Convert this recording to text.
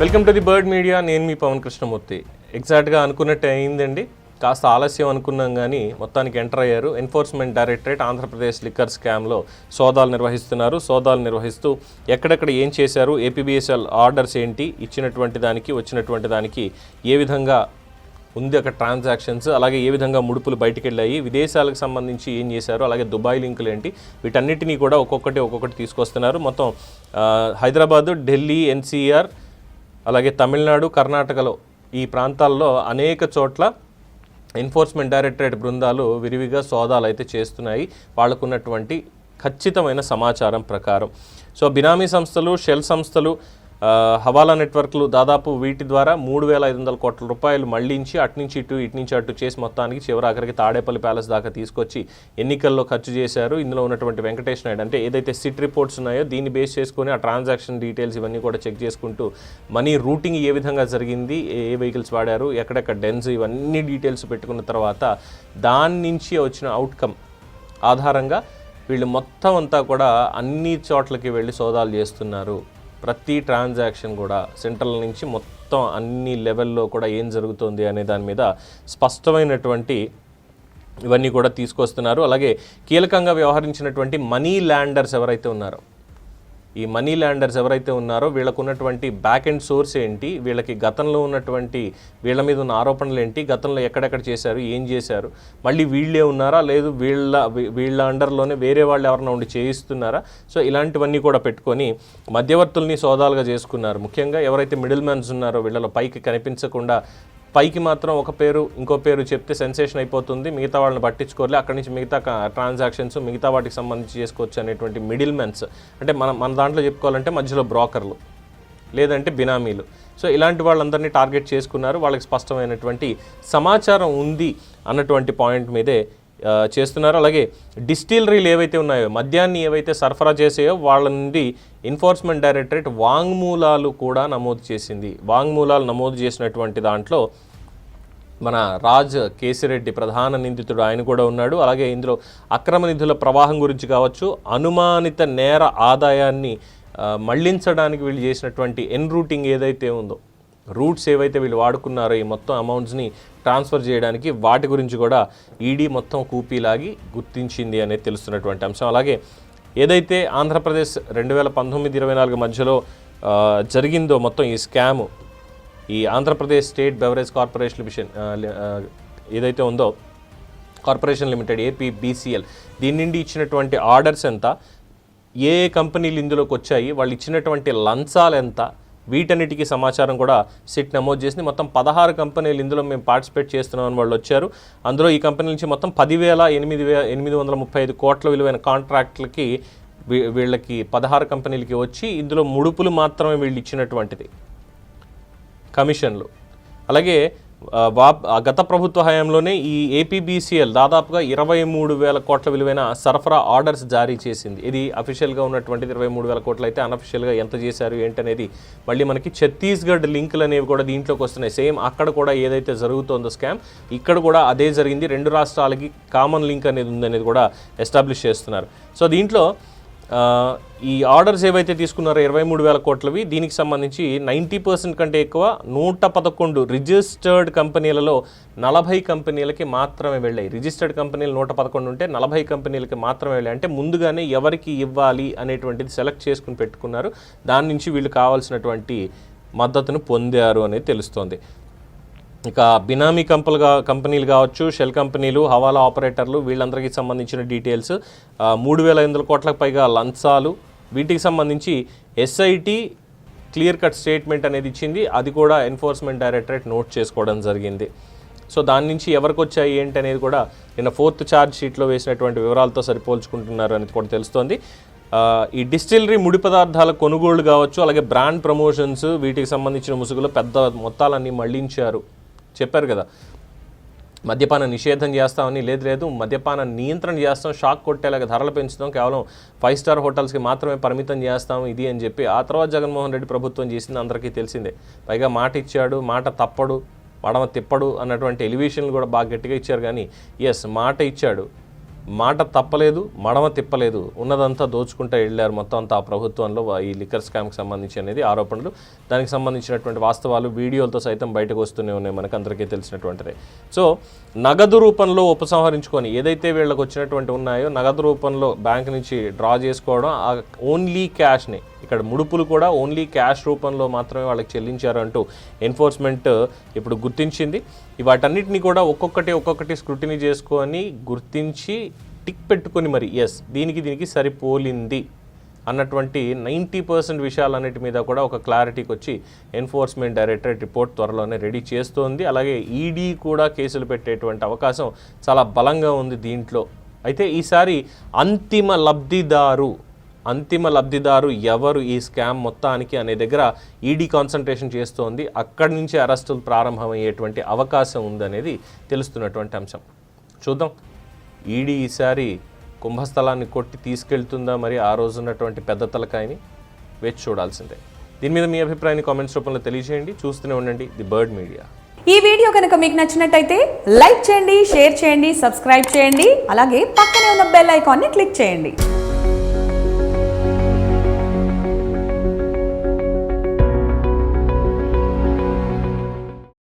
Welcome to the bird media. నేను మీ పవన్ కృష్ణమూర్తి. ఎగ్జాక్ట్గా అనుకున్నట్టు అయిందండి. కాస్త ఆలస్యం అనుకున్నాం కానీ మొత్తానికి ఎంటర్ అయ్యారు. ఎన్ఫోర్స్మెంట్ డైరెక్టరేట్ ఆంధ్రప్రదేశ్ లిక్కర్ స్కామ్లో సోదాలు నిర్వహిస్తున్నారు. సోదాలు నిర్వహిస్తూ ఎక్కడెక్కడ ఏం చేశారు ఏపీబీఎస్ఎల్ ఆర్డర్స్ ఏంటి ఇచ్చినటువంటి దానికి వచ్చినటువంటి దానికి ఏ విధంగా ఉంది అక్కడ ట్రాన్సాక్షన్స్ అలాగే ఏ విధంగా ముడుపులు బయటికి వెళ్ళాయి విదేశాలకు సంబంధించి ఏం చేశారు అలాగే దుబాయ్ లింకులు ఏంటి వీటన్నిటినీ కూడా ఒక్కొక్కటి ఒక్కొక్కటి తీసుకొస్తున్నారు. మొత్తం హైదరాబాదు ఢిల్లీ ఎన్సీఆర్ అలాగే తమిళనాడు కర్ణాటకలో ఈ ప్రాంతాల్లో అనేక చోట్ల ఎన్ఫోర్స్మెంట్ డైరెక్టరేట్ బృందాలు విరివిగా సోదాలు అయితే చేస్తున్నాయి. వాళ్ళకున్నటువంటి ఖచ్చితమైన సమాచారం ప్రకారం. సో బినామీ సంస్థలు షెల్ సంస్థలు హవాలా నెట్వర్క్లు దాదాపు వీటి ద్వారా మూడు వేల ఐదు వందల కోట్ల రూపాయలు మళ్ళించి అటు నుంచి ఇటు ఇటు నుంచి అటు చేసి మొత్తానికి చివరి ఆఖరికి తాడేపల్లి ప్యాలెస్ దాకా తీసుకొచ్చి ఎన్నికల్లో ఖర్చు చేశారు. ఇందులో ఉన్నటువంటి వెంకటేష్ నాయుడు అంటే ఏదైతే సిట్ రిపోర్ట్స్ ఉన్నాయో దీన్ని బేస్ చేసుకొని ఆ ట్రాన్సాక్షన్ డీటెయిల్స్ ఇవన్నీ కూడా చెక్ చేసుకుంటూ మనీ రూటింగ్ ఏ విధంగా జరిగింది ఏ ఏ వెహికల్స్ వాడారు ఎక్కడెక్కడ డెన్స్ ఇవన్నీ డీటెయిల్స్ పెట్టుకున్న తర్వాత దాని నుంచి వచ్చిన అవుట్కమ్ ఆధారంగా వీళ్ళు మొత్తం అంతా కూడా అన్ని చోట్లకి వెళ్ళి సోదాలు చేస్తున్నారు. ప్రతి ట్రాన్సాక్షన్ కూడా సెంట్రల్ నుంచి మొత్తం అన్ని లెవెల్లో కూడా ఏం జరుగుతుంది అనే దాని మీద స్పష్టమైనటువంటి ఇవన్నీ కూడా తీసుకొస్తున్నారు. అలాగే కీలకంగా వ్యవహరించినటువంటి మనీ ల్యాండర్స్ ఎవరైతే ఉన్నారో ఈ మనీ ల్యాండర్స్ ఎవరైతే ఉన్నారో వీళ్ళకు ఉన్నటువంటి బ్యాక్ అండ్ సోర్స్ ఏంటి వీళ్ళకి గతంలో ఉన్నటువంటి వీళ్ళ మీద ఉన్న ఆరోపణలు ఏంటి గతంలో ఎక్కడెక్కడ చేశారు ఏం చేశారు మళ్ళీ వీళ్ళే ఉన్నారా లేదు వీళ్ళ వీళ్ళ అండర్లోనే వేరే వాళ్ళు ఎవరైనా ఉండి చేయిస్తున్నారా? సో ఇలాంటివన్నీ కూడా పెట్టుకొని మధ్యవర్తుల్ని సోదాలుగా చేసుకున్నారు. ముఖ్యంగా ఎవరైతే మిడిల్ మ్యాన్స్ ఉన్నారో వీళ్ళలో పైకి కనిపించకుండా పైకి మాత్రం ఒక పేరు ఇంకో పేరు చెప్తే సెన్సేషన్ అయిపోతుంది. మిగతా వాళ్ళని పట్టించుకోలే అక్కడి నుంచి మిగతా ట్రాన్సాక్షన్స్ మిగతా వాటికి సంబంధించి చేసుకోవచ్చు అనేటువంటి మిడిల్ మెన్స్ అంటే మనం మన దాంట్లో చెప్పుకోవాలంటే మధ్యలో బ్రోకర్లు లేదంటే బినామీలు. సో ఇలాంటి వాళ్ళందరినీ టార్గెట్ చేసుకున్నారు. వాళ్ళకి స్పష్టమైనటువంటి సమాచారం ఉంది అన్నటువంటి పాయింట్ మీదే చేస్తున్నారు. అలాగే డిస్టిలరీలు ఏవైతే ఉన్నాయో మద్యాన్ని ఏవైతే సరఫరా చేసాయో వాళ్ళ నుండి ఎన్ఫోర్స్మెంట్ డైరెక్టరేట్ వాంగ్మూలాలు కూడా నమోదు చేసింది. వాంగ్మూలాలు నమోదు చేసినటువంటి దాంట్లో మన రాజ్ కేసిరెడ్డి ప్రధాన నిందితుడు ఆయన కూడా ఉన్నాడు. అలాగే ఇందులో అక్రమ నిధుల ప్రవాహం గురించి కావచ్చు అనుమానిత నేర ఆదాయాన్ని మళ్ళించడానికి వీళ్ళు చేసినటువంటి ఎన్ రూటింగ్ ఏదైతే ఉందో రూట్స్ ఏవైతే వీళ్ళు వాడుకున్నారో ఈ మొత్తం అమౌంట్స్ని ట్రాన్స్ఫర్ చేయడానికి వాటి గురించి కూడా ఈడీ మొత్తం కూపీలాగి గుర్తించింది అనేది తెలుస్తున్నటువంటి అంశం. అలాగే ఏదైతే ఆంధ్రప్రదేశ్ రెండు వేల పంతొమ్మిది ఇరవై నాలుగు మధ్యలో జరిగిందో మొత్తం ఈ స్కాము ఈ Andhra Pradesh state beverage corporation mission ఏదైతే ఉందో కార్పొరేషన్ లిమిటెడ్ ఏపీ బీసీఎల్ దీని నుండి ఇచ్చినటువంటి ఆర్డర్స్ ఎంత ఏ ఏ కంపెనీలు ఇందులోకి వచ్చాయి వాళ్ళు ఇచ్చినటువంటి లంచాలు ఎంత వీటన్నిటికీ సమాచారం కూడా సిట్ నమోదు చేసింది. మొత్తం పదహారు కంపెనీలు ఇందులో మేము పార్టిసిపేట్ చేస్తున్నామని వాళ్ళు వచ్చారు. అందులో ఈ కంపెనీ నుంచి మొత్తం పదివేల ఎనిమిది వే ఎనిమిది వందల ముప్పై ఐదు కోట్ల విలువైన కాంట్రాక్ట్లకి వీ- వీళ్ళకి పదహారు కంపెనీలకి వచ్చి ఇందులో ముడుపులు మాత్రమే వీళ్ళు ఇచ్చినటువంటిది. కమిషన్లు. అలాగే గత ప్రభుత్వ హయాంలోనే ఈ ఏపీబీసీఎల్ దాదాపుగా ఇరవై మూడు వేల కోట్ల విలువైన సరఫరా ఆర్డర్స్ జారీ చేసింది. ఇది అఫీషియల్గా ఉన్నటువంటిది ఇరవై మూడు వేల కోట్లు అయితే అనఫిషియల్గా ఎంత చేశారు ఏంటనేది మళ్ళీ మనకి ఛత్తీస్గఢ్ లింకులు అనేవి కూడా దీంట్లోకి వస్తున్నాయి. సేమ్ అక్కడ కూడా ఏదైతే జరుగుతోందో స్కామ్ ఇక్కడ కూడా అదే జరిగింది. రెండు రాష్ట్రాలకి కామన్ లింక్ అనేది ఉందనేది కూడా ఎస్టాబ్లిష్ చేస్తున్నారు. సో దీంట్లో ఈ ఆర్డర్స్ ఏవైతే తీసుకున్నారో ఇరవై మూడు వేల కోట్లవి దీనికి సంబంధించి నైంటీ పర్సెంట్ కంటే ఎక్కువ నూట పదకొండు రిజిస్టర్డ్ కంపెనీలలో నలభై కంపెనీలకి మాత్రమే వెళ్ళాయి. రిజిస్టర్డ్ కంపెనీలు నూట పదకొండు ఉంటే నలభై కంపెనీలకి మాత్రమే వెళ్ళాయి. అంటే ముందుగానే ఎవరికి ఇవ్వాలి అనేటువంటిది సెలెక్ట్ చేసుకుని పెట్టుకున్నారు. దాని నుంచి వీళ్ళు కావాల్సినటువంటి మద్దతును పొందారు అనేది తెలుస్తోంది. ఇక బినామీ కంపెనీలుగా కంపెనీలు కావచ్చు షెల్ కంపెనీలు హవాలా ఆపరేటర్లు వీళ్ళందరికీ సంబంధించిన డీటెయిల్స్. మూడు వేల ఐదు వందల కోట్లకు పైగా లంచాలు. వీటికి సంబంధించి ఎస్ఐటి క్లియర్ కట్ స్టేట్మెంట్ అనేది ఇచ్చింది. అది కూడా ఎన్ఫోర్స్మెంట్ డైరెక్టరేట్ నోట్ చేసుకోవడం జరిగింది. సో దాని నుంచి ఎవరికి వచ్చాయి ఏంటి అనేది కూడా నిన్న ఫోర్త్ ఛార్జ్ షీట్లో వేసినటువంటి వివరాలతో సరిపోల్చుకుంటున్నారు అనేది కూడా తెలుస్తోంది. ఈ డిస్టిలరీ ముడి పదార్థాల కొనుగోళ్ళు కావచ్చు అలాగే బ్రాండ్ ప్రమోషన్స్ వీటికి సంబంధించిన ముసుగులో పెద్ద మొత్తాలన్నీ మళ్ళించారు. చెప్పారు కదా. మద్యపాన నిషేధం చేస్తామని లేదు లేదు. మద్యపాన నియంత్రణ చేస్తాం షాక్ కొట్టేలాగా ధరలు పెంచుతాం. కేవలం ఫైవ్ స్టార్ హోటల్స్కి మాత్రమే పరిమితం చేస్తాం ఇది అని చెప్పి ఆ తర్వాత జగన్మోహన్ రెడ్డి ప్రభుత్వం చేసింది అందరికీ తెలిసిందే. పైగా మాట ఇచ్చాడు మాట తప్పడు మడమ తిప్పడు అన్నటువంటి ఎలివేషన్లు కూడా బాగా గట్టిగా ఇచ్చారు కానీ ఎస్ మాట ఇచ్చాడు. మాట తప్పలేదు మడమ తిప్పలేదు ఉన్నదంతా దోచుకుంటూ వెళ్ళారు మొత్తం అంతా ఆ ప్రభుత్వంలో ఈ లిక్కర్ స్కామ్కి సంబంధించి అనేది ఆరోపణలు. దానికి సంబంధించినటువంటి వాస్తవాలు వీడియోలతో సైతం బయటకు వస్తూనే ఉన్నాయి మనకు అందరికీ తెలిసినటువంటిదే. సో నగదు రూపంలో ఉపసంహరించుకొని ఏదైతే వీళ్ళకి వచ్చినటువంటి ఉన్నాయో నగదు రూపంలో బ్యాంక్ నుంచి డ్రా చేసుకోవడం ఆ ఓన్లీ క్యాష్ని ఇక్కడ ముడుపులు కూడా ఓన్లీ క్యాష్ రూపంలో మాత్రమే వాళ్ళకి చెల్లించారంటూ ఎన్ఫోర్స్మెంట్ uh, ఇప్పుడు గుర్తించింది. వాటన్నిటిని కూడా ఒక్కొక్కటి ఒక్కొక్కటి స్క్రూటినీ చేసుకొని గుర్తించి టిక్ పెట్టుకొని మరి ఎస్ దీనికి దీనికి సరిపోలింది అన్నటువంటి నైంటీ పర్సెంట్ విషయాలన్నిటి మీద కూడా ఒక క్లారిటీకి వచ్చి ఎన్ఫోర్స్మెంట్ డైరెక్టరేట్ రిపోర్ట్ త్వరలోనే రెడీ చేస్తోంది. అలాగే ఈడీ కూడా కేసులు పెట్టేటువంటి అవకాశం చాలా బలంగా ఉంది దీంట్లో. అయితే ఈసారి అంతిమ లబ్ధిదారు అంతిమ లబ్ధిదారు ఎవరు ఈ స్కామ్ మొత్తానికి అనే దగ్గర ఈడీ కాన్సన్ట్రేషన్ చేస్తోంది. అక్కడి నుంచి అరెస్టులు ప్రారంభమయ్యేటువంటి అవకాశం ఉందనేది తెలుస్తున్నటువంటి అంశం. చూద్దాం. ఈడీ ఈసారి కుంభస్థలాన్ని కొట్టి తీసుకెళ్తుందా మరి ఆ రోజు ఉన్నటువంటి పెద్ద తలకాయని వేచి చూడాల్సిందే. దీని మీద మీ అభిప్రాయాన్ని కామెంట్స్ రూపంలో తెలియజేయండి. చూస్తూనే ఉండండి ది బర్డ్ మీడియా. ఈ వీడియో కనుక మీకు నచ్చినట్టయితే లైక్ చేయండి షేర్ చేయండి సబ్స్క్రైబ్ చేయండి అలాగే పక్కనే ఉన్న బెల్ ఐకాన్ని క్లిక్ చేయండి.